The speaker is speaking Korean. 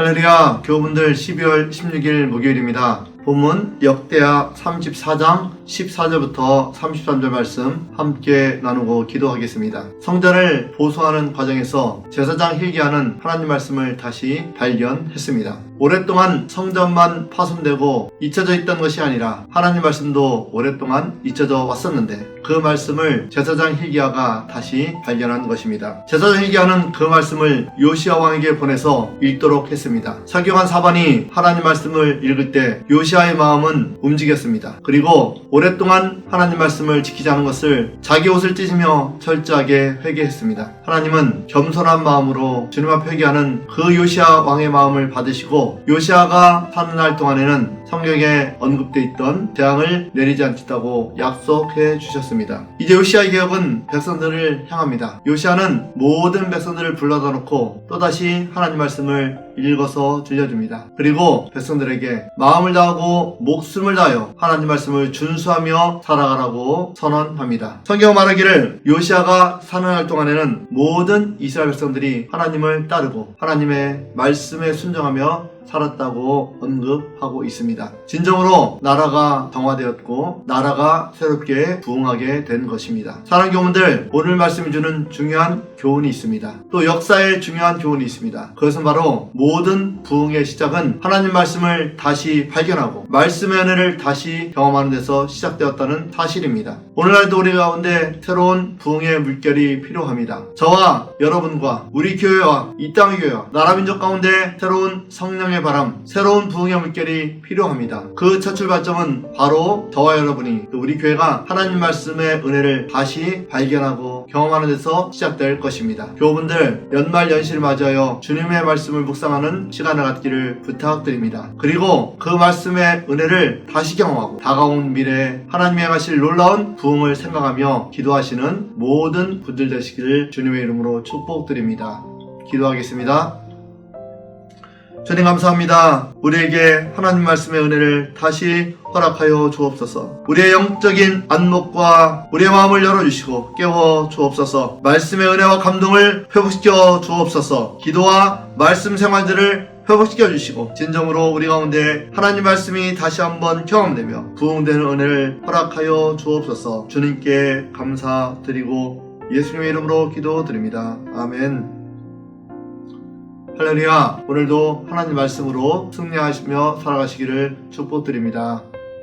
할렐루야 교우분들 12월 16일 목요일입니다. 본문 역대하 34장 14절부터 33절 말씀 함께 나누고 기도하겠습니다. 성전을 보수하는 과정에서 제사장 hil기야는 하나님 말씀을 다시 발견했습니다. 오랫동안 성전만 파손되고 잊혀져 있던 것이 아니라 하나님 말씀도 오랫동안 잊혀져 왔었는데 그 말씀을 제사장 hil기야가 다시 발견한 것입니다. 제사장 hil기야는 그 말씀을 요시아 왕에게 보내서 읽도록 했습니다. 사교관 사반이 하나님 말씀을 읽을 때 요시아 의 마음은 움직였습니다. 그리고 오랫동안 하나님 말씀을 않은 것을 자기 옷을 찢으며 철저하게 회개했습니다. 하나님은 겸손한 마음으로 주님 앞 회개하는 그 요시아 왕의 마음을 받으시고 요시아가 사는 날 동안에는 성경에 언급돼 있던 재앙을 내리지 않겠다고 약속해 주셨습니다. 이제 요시아의 개혁은 백성들을 향합니다. 요시아는 모든 백성들을 불러다 놓고 또다시 하나님 말씀을 읽어서 들려줍니다. 그리고 백성들에게 마음을 다하고 목숨을 다하여 하나님 말씀을 준수하며 살아가라고 선언합니다. 성경 말하기를 요시아가 사는 날 동안에는 모든 이스라엘 백성들이 하나님을 따르고 하나님의 말씀에 순종하며 살았다고 언급하고 있습니다. 진정으로 나라가 정화되었고 나라가 새롭게 부흥하게 된 것입니다. 사랑 교훈들 오늘 말씀이 주는 중요한 교훈이 있습니다. 또 역사의 중요한 교훈이 있습니다. 그것은 바로 모든 부흥의 시작은 하나님 말씀을 다시 발견하고 말씀의 은혜를 다시 경험하는 데서 시작되었다는 사실입니다. 오늘날도 우리 가운데 새로운 부흥의 물결이 필요합니다. 저와 여러분과 우리 교회와 이 땅의 교회와 나라 민족 가운데 새로운 성령의 바람, 새로운 부흥의 물결이 필요합니다. 그 첫 출발점은 바로 저와 여러분이 또 우리 교회가 하나님 말씀의 은혜를 다시 발견하고 경험하는 데서 시작될 것입니다. 교우분들 연말 연시를 맞이하여 주님의 말씀을 묵상하는 시간을 갖기를 부탁드립니다. 그리고 그 말씀의 은혜를 다시 경험하고 다가온 미래에 하나님이 행하실 놀라운 부흥을 생각하며 기도하시는 모든 분들 되시기를 주님의 이름으로 축복드립니다. 기도하겠습니다. 주님 감사합니다. 우리에게 하나님 말씀의 은혜를 다시 허락하여 주옵소서. 우리의 영적인 안목과 우리의 마음을 열어주시고 깨워 주옵소서. 말씀의 은혜와 감동을 회복시켜 주옵소서. 기도와 말씀 생활들을 회복시켜 주시고 진정으로 우리 가운데 하나님 말씀이 다시 한번 경험되며 부흥되는 은혜를 허락하여 주옵소서. 주님께 감사드리고 예수님의 이름으로 기도드립니다. 아멘. 할렐루야 오늘도 하나님 말씀으로 승리하시며 살아가시기를 축복드립니다.